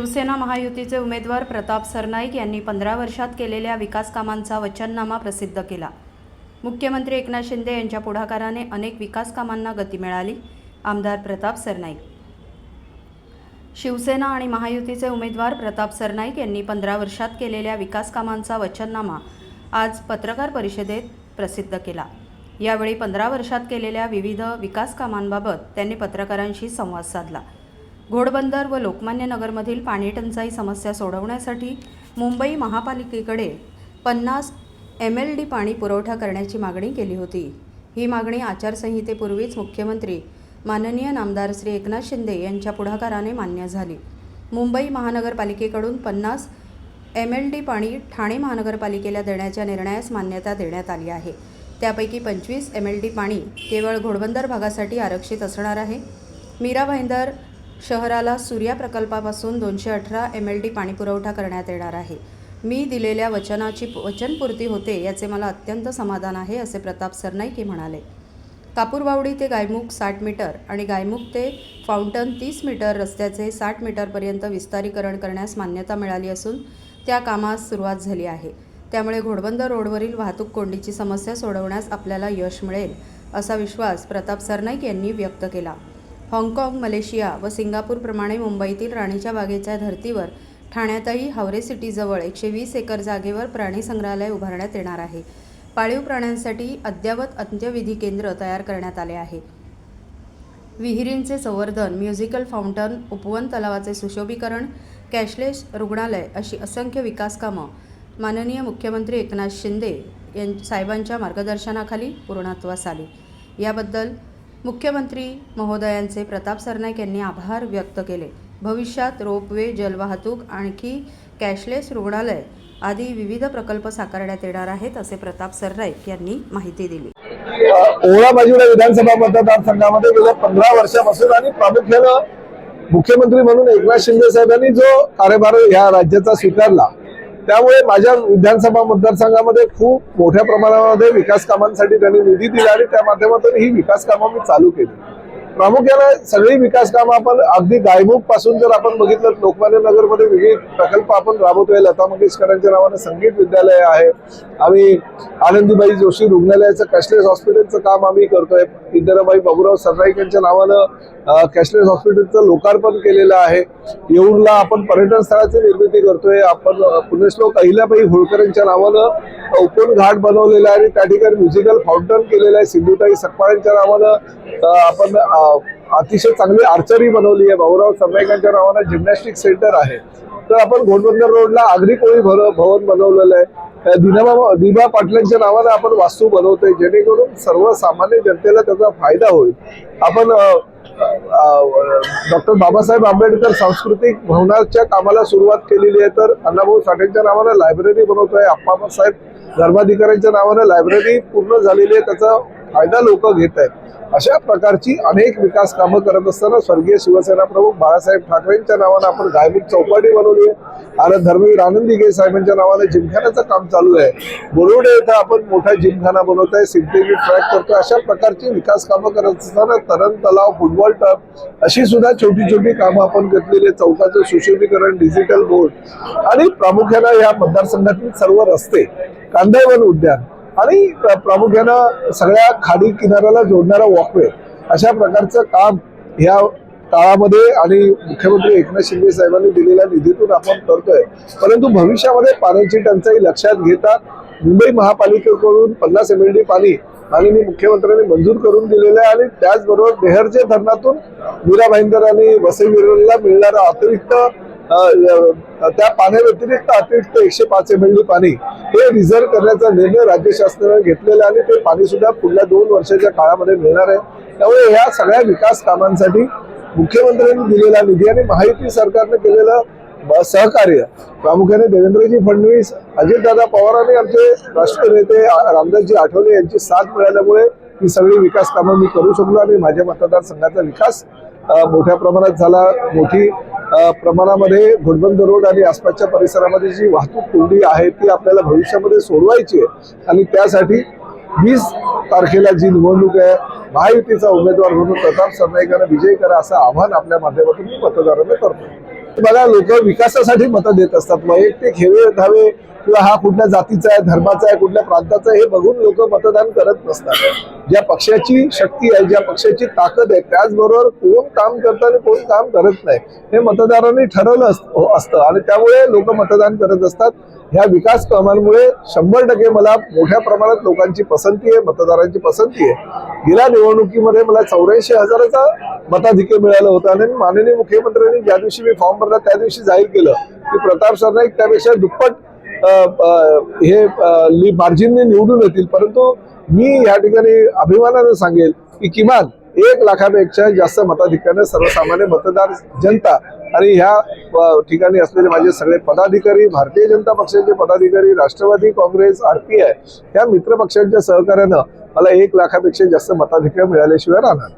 शिवसेना महायुतीचे उमेदवार प्रताप सरनाईक यांनी पंधरा वर्षात केलेल्या विकास कामांचा वचननामा प्रसिद्ध केला. मुख्यमंत्री एकनाथ शिंदे यांच्या पुढाकाराने अनेक विकासकामांना गती मिळाली आमदार प्रताप सरनाईक. शिवसेना आणि महायुतीचे उमेदवार प्रताप सरनाईक यांनी पंधरा वर्षात केलेल्या विकास कामांचा वचननामा आज पत्रकार परिषदेत प्रसिद्ध केला. यावेळी पंधरा वर्षात केलेल्या विविध विकासकामांबाबत त्यांनी पत्रकारांशी संवाद साधला. घोडबंदर व लोकमान्य नगरमधील पाणी टंचाई समस्या सोडवण्यासाठी मुंबई महापालिकेकडे पन्नास एम एल डी पाणी पुरवठा करण्याची मागणी केली होती. ही मागणी आचारसंहितेपूर्वीच मुख्यमंत्री माननीय नामदार श्री एकनाथ शिंदे यांच्या पुढाकाराने मान्य झाली. मुंबई महानगरपालिकेकडून पन्नास एम एल डी पाणी ठाणे महानगरपालिकेला देण्याच्या निर्णयास मान्यता देण्यात आली आहे. त्यापैकी पंचवीस एम एल डी पाणी केवळ घोडबंदर भागासाठी आरक्षित असणार आहे. मीरा भाईंदर शहराला सूर्या प्रकल्पापासून दोनशे अठरा एम एल डी पाणीपुरवठा करण्यात येणार आहे. मी दिलेल्या वचनाची वचनपूर्ती होते याचे मला अत्यंत समाधान आहे असे प्रताप सरनाईक म्हणाले. कापूरबावडी ते गायमुख साठ मीटर आणि गायमुख ते फाउंटन तीस मीटर रस्त्याचे साठ मीटरपर्यंत विस्तारीकरण करण्यास मान्यता मिळाली असून त्या कामास सुरुवात झाली आहे. त्यामुळे घोडबंदर रोडवरील वाहतूक कोंडीची समस्या सोडवण्यास आपल्याला यश मिळेल असा विश्वास प्रताप सरनाईक यांनी व्यक्त केला. हाँगकाँग मलेशिया व सिंगापूरप्रमाणे मुंबईतील राणीच्या बागेच्या धर्तीवर ठाण्यातही हावरे सिटीजवळ एकशे वीस एकर जागेवर प्राणी संग्रहालय उभारण्यात येणार आहे. पाळीव प्राण्यांसाठी अद्ययावत अंत्यविधी केंद्र तयार करण्यात आले आहे. विहिरींचे संवर्धन म्युझिकल फाउंटन उपवन तलावाचे सुशोभीकरण कॅशलेस रुग्णालय अशी असंख्य विकास कामं माननीय मुख्यमंत्री एकनाथ शिंदे यां साहेबांच्या मार्गदर्शनाखाली पूर्णत्वास आली. याबद्दल मुख्यमंत्री महोदयांचे प्रताप सरनाईक यांनी आभार व्यक्त केले. भविष्यात रोपवे जलवाहतूक आणखी कॅशलेस रुग्णालय आदी विविध प्रकल्प साकारण्यात येणार आहेत असे प्रताप सरनाईक यांनी माहिती दिली. ओळा बाजूला विधानसभा मतदारसंघामध्ये गेल्या पंधरा वर्षापासून आणि प्रामुख्यानं मुख्यमंत्री म्हणून एकनाथ शिंदे साहेबांनी जो कार्यभार या राज्याचा स्वीकारला त्यामुळे माझ्या विधानसभा मतदारसंघामध्ये खूप मोठ्या प्रमाणामध्ये विकास कामांसाठी त्यांनी निधी दिला आणि त्या माध्यमातून ही विकास कामं मी चालू केली. प्रामुख्यानं सगळी विकास कामं आपण अगदी गायमुखपासून जर आपण बघितलं लोकमान्य नगरमध्ये विविध प्रकल्प आपण राबवतोय लता मंगेशकरांच्या नावानं संगीत विद्यालय आहे. आम्ही आनंदीबाई जोशी रुग्णालयाचं कॅशलेस हॉस्पिटलचं काम आम्ही करतोय. इंदिराबाई बाबूराव सरनाईक यांच्या नावानं कॅशलेस हॉस्पिटलचं लोकार्पण केलेलं आहे. येऊरला आपण पर्यटन स्थळाची निर्मिती करतोय. आपण पुण्यश्लोक अहिल्याबाई होळकर यांच्या नावानं ओपन घाट बनवलेला आहे आणि त्या ठिकाणी म्युझिकल फाउंटन केलेलं आहे. सिंधुताई सकपाळ यांच्या नावानं आपण अतिशय चांगली आर्चरी बनवली आहे. भाऊराव सरनाईकांच्या नावानं जिम्नॅस्टिक सेंटर आहे. तर आपण घोडबंदर रोडला आगरी कोळी भवन बनवलेलं आहे. दिनाबा दिबा पाटलांच्या नावानं आपण वास्तू बनवतोय जेणेकरून सर्वसामान्य जनतेला त्याचा फायदा होईल. आपण डॉक्टर बाबासाहेब आंबेडकर सांस्कृतिक भवनाच्या कामाला सुरुवात केलेली आहे तर अण्णाभाऊ साठेंच्या नावानं लायब्ररी बनवतोय अप्पासाहेब धर्माधिकाऱ्यांच्या नावानं लायब्ररी पूर्ण झालेली आहे त्याचा फायदा लोक घेत आहेत. अशा प्रकारची अनेक विकास कामं करत असताना स्वर्गीय शिवसेना प्रमुख बाळासाहेब ठाकरेंच्या नावानं आपण गायमुख चौपाटी बनवली आहे. आणि धर्मवीर आनंदी गे साहेबांच्या नावाने जिमखान्याचं काम चालू आहे. बोरवडे इथं आपण मोठा जिमखाना बनवतोय सिंथेटिक ट्रॅक करतो अशा प्रकारची विकास कामं करत असताना तरण तलाव फुटबॉल टप अशी सुद्धा छोटी छोटी कामं आपण घेतलेली चौकाचं सुशोभीकरण डिजिटल बोर्ड आणि प्रामुख्यानं या मतदारसंघातील सर्व रस्ते कांदावन उद्यान आणि प्रामुख्यानं सगळ्या खाडी किनाऱ्याला जोडणारा वॉकवे अशा प्रकारचं काम या काळामध्ये आणि मुख्यमंत्री एकनाथ शिंदे साहेबांनी दिलेल्या निधीतून आपण करतोय. परंतु भविष्यामध्ये पाण्याची टंचाई लक्षात घेता मुंबई महापालिकेकडून पन्नास एम एल डी पाणी माननीय मुख्यमंत्र्यांनी मंजूर करून दिलेलं आहे आणि त्याचबरोबर बेहरच्या धरणातून मीरा भाईंदर आणि वसई विरला मिळणारं अतिरिक्त त्या पाण्याव्यतिरिक्त अतिरिक्त एकशे पाच एम एल डी पाणी हे रिझर्व्ह करण्याचा निर्णय राज्य शासनाने घेतलेला आहे आणि ते पाणी सुद्धा पुढल्या दोन वर्षाच्या काळामध्ये मिळणार आहे. त्यामुळे ह्या सगळ्या विकास कामांसाठी मुख्यमंत्र्यांनी दिलेला निधी आणि महायुती सरकारने केलेलं सहकार्य. प्रामुख्याने देवेंद्रजी फडणवीस अजितदादा पवार आणि आमचे राष्ट्रीय नेते रामदासजी आठवले यांची साथ मिळाल्यामुळे ही सगळी विकास कामं मी करू शकलो आणि माझ्या मतदारसंघाचा विकास मोठ्या प्रमाणात झाला. मोठी प्रमाणामध्ये घोडबंद रोड आणि आसपासच्या परिसरामध्ये जी वाहतूक कोंडी आहे ती आपल्याला भविष्यामध्ये सोडवायची आहे आणि त्यासाठी वीस तारखेला जी निवडणूक आहे महायुतीचा उमेदवार म्हणून प्रताप सरनाईकांना विजय करा असं आव्हान आपल्या माध्यमातून मी मतदारांना करतो बघा लोक विकासासाठी मतं देत असतात. वैयक्तिक हेवे धावे किंवा हा कुठल्या जातीचा आहे धर्माचा आहे कुठल्या प्रांताचा आहे हे बघून लोक मतदान करत नसतात ज्या पक्षाची शक्ती आहे ज्या पक्षाची ताकद आहे त्याचबरोबर कोण काम करतं आणि कोण काम करत नाही हे मतदारांनी ठरवलं अस- हो, असतं. आणि त्यामुळे लोक मतदान करत असतात. ह्या विकास कामांमुळे शंभर टक्के मला मोठ्या प्रमाणात लोकांची पसंती आहे मतदारांची पसंती आहे. गेल्या निवडणुकीमध्ये मला चौऱ्याऐंशी हजाराचा मताधिक्य मिळालं होतं आणि माननीय मुख्यमंत्र्यांनी ज्या दिवशी मी फॉर्म भरला त्या दिवशी जाहीर केलं की प्रताप सरनाईक त्यापेक्षा दुप्पट हे मार्जिनने निवडून येतील. परंतु मी या ठिकाणी अभिमानानं सांगेल की किमान एक लाखापेक्षा जास्त मताधिक्याने सर्वसामान्य मतदार जनता आणि ह्या ठिकाणी असलेले माझे सगळे पदाधिकारी भारतीय जनता पक्षाचे पदाधिकारी राष्ट्रवादी काँग्रेस आरपीआय ह्या मित्र पक्षांच्या सहकार्यानं मला एक लाखापेक्षा जास्त मताधिकार मिळाल्याशिवाय राहणार.